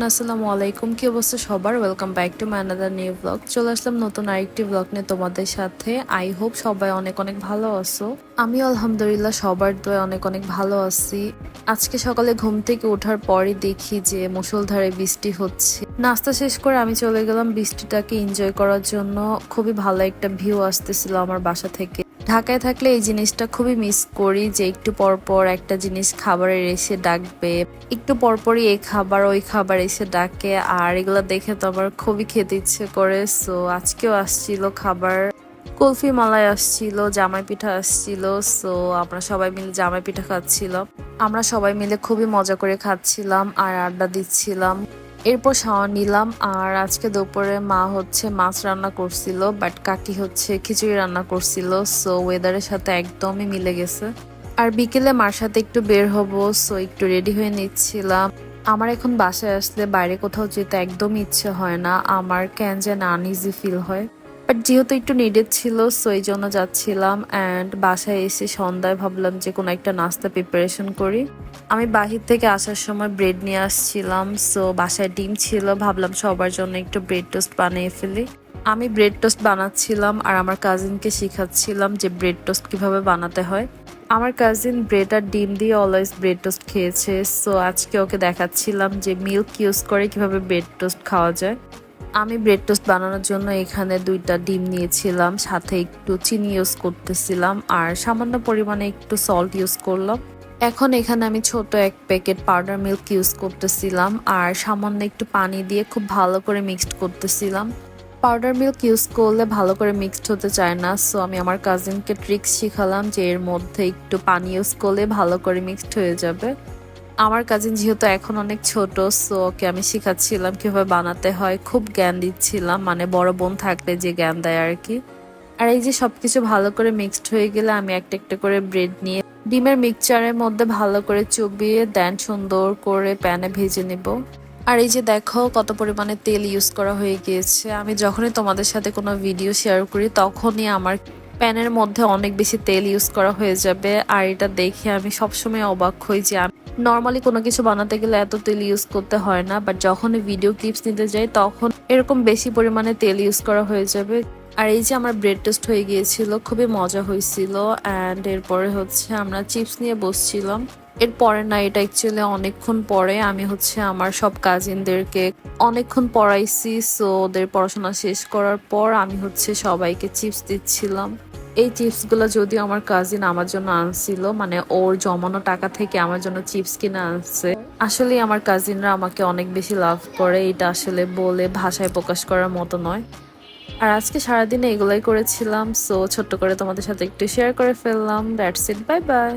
Everyone আসসালামু আলাইকুম। কি অবস্থা সবার? Welcome back to my another new blog চলে আসলাম নতুন আরেকটি ব্লগ নিয়ে তোমাদের সাথে। আই হোপ সবাই অনেক অনেক ভালো আছো। আমি আলহামদুলিল্লাহ সবার দোয়ে অনেক অনেক ভালো আছি। আজকে সকালে ঘুম থেকে ওঠার পরই দেখি যে মুষলধারে বৃষ্টি হচ্ছে। নাস্তা শেষ করে আমি চলে গেলাম বৃষ্টিটাকে এনজয় করার জন্য। খুবই ভালো একটা ভিউ আসতেছিল আমার বাসা থেকে। ঢাকায় থাকলে এই জিনিসটা খুবই মিস করি যে একটু পর পর একটা জিনিস খাবারের এসে ডাকবে। একটু পরপরই এই খাবার, ওই খাবার এসে ডাকে। আর এগুলো দেখে তো আমার খুবই খেতে ইচ্ছে করে। সো আজকেও আসছিল খাবার। কুলফি মালাই আসছিল, জামাই পিঠা আসছিল। সো আমরা সবাই মিলে জামাই পিঠা খাচ্ছিলাম। আমরা সবাই মিলে খুবই মজা করে খাচ্ছিলাম আর আড্ডা দিচ্ছিলাম। এরপর শাওয়ার নিলাম, আর আজকে দুপুরে মা হচ্ছে মাছ রান্না করছিল বাট কাকি হচ্ছে খিচুড়ি রান্না করছিল সো ওয়েদারের সাথে একদমই মিলে গেছে। আর বিকেলে মার সাথে একটু বের হব সো একটু রেডি হয়ে নিচ্ছিলাম। আমার এখন বাসায় আসলে বাইরে কোথাও যেতে একদম ইচ্ছে হয় না, আমার ক্যান যেন আনইজি ফিল হয়। বাট যেহেতু একটু নিডেড ছিল সো এই জন্য যাচ্ছিলাম অ্যান্ড বাসায় এসে সন্ধ্যায় ভাবলাম যে কোনো একটা নাস্তা প্রিপারেশন করি। আমি বাহির থেকে আসার সময় ব্রেড নিয়ে আসছিলাম সো বাসায় ডিম ছিল, ভাবলাম সবার জন্য একটু ব্রেড টোস্ট বানিয়ে ফেলি। আমি ব্রেড টোস্ট বানাচ্ছিলাম আর আমার কাজিনকে শেখাচ্ছিলাম যে ব্রেড টোস্ট কীভাবে বানাতে হয়। আমার কাজিন ব্রেড আর ডিম দিয়ে অলওয়েজ ব্রেড টোস্ট খেয়েছে সো আজকে ওকে দেখাচ্ছিলাম যে মিল্ক ইউজ করে কীভাবে ব্রেড টোস্ট খাওয়া যায়। আমি ব্রেড টোস্ট বানানোর জন্য এখানে দুইটা ডিম নিয়েছিলাম, সাথে একটু চিনি ইউজ করতেছিলাম, আর সামান্য পরিমাণে একটু সল্ট ইউজ করলাম। এখন এখানে আমি ছোট এক প্যাকেট পাউডার মিল্ক ইউজ করতেছিলাম, আর সামান্য একটু পানি দিয়ে খুব ভালো করে মিক্সড করতেছিলাম। পাউডার মিল্ক ইউজ করলে ভালো করে মিক্সড হতে চায় না সো আমি আমার কাজিনকে ট্রিক্স শিখালাম যে এর মধ্যে একটু পানি ইউজ করলে ভালো করে মিক্সড হয়ে যাবে। আমার কাজিন যেহেতু এখন অনেক ছোট সো ওকে আমি শেখাচ্ছিলাম কীভাবে বানাতে হয়, খুব জ্ঞান দিচ্ছিলাম মানে বড় বোন থাকলে যে জ্ঞান দেয় আর কি আর এই যে সবকিছু ভালো করে মিক্সড হয়ে গেলে আমি একটা একটা করে ব্রেড নিয়ে ডিমের মিক্সচারের মধ্যে ভালো করে চুবিয়ে দেন সুন্দর করে প্যানে ভেজে নেব। আর এই যে দেখো কত পরিমাণে তেল ইউজ করা হয়ে গিয়েছে। আমি যখনই তোমাদের সাথে কোনো ভিডিও শেয়ার করি, তখনই আমার প্যানের মধ্যে অনেক বেশি তেল ইউজ করা হয়ে যাবে। আর এটা দেখে আমি সবসময় অবাক হই যে আমি নর্মালি কোনো কিছু বানাতে গেলে এত তেল ইউজ করতে হয় না বাট যখন ভিডিও ক্লিপস নিতে যাই, তখন এরকম বেশি পরিমাণে তেল ইউজ করা হয়ে যাবে। আর এই যে আমার ব্রেড টেস্ট হয়ে গিয়েছিল, খুবই মজা হয়েছিল অ্যান্ড এরপরে হচ্ছে আমরা চিপস নিয়ে বসছিলাম। এরপরে না এটা অ্যাকচুয়ালি অনেকক্ষণ পরে আমি হচ্ছে আমার সব কাজিনদেরকে অনেকক্ষণ পড়াইছি সো ওদের পড়াশোনা শেষ করার পর আমি হচ্ছে সবাইকে চিপস দিচ্ছিলাম। এই চিপসগুলো যদিও আমার কাজিন আমার জন্য আনছিল মানে ওর জমানো টাকা থেকে আমার জন্য চিপস কিনে আনছে। আসলে আমার কাজিনরা আমাকে অনেক বেশি লাভ করে, এটা আসলে বলে ভাষায় প্রকাশ করার মতো নয়। আর আজকে সারাদিনে এগুলাই করেছিলাম সো ছোট্ট করে তোমাদের সাথে একটু শেয়ার করে ফেললাম। That's it bye bye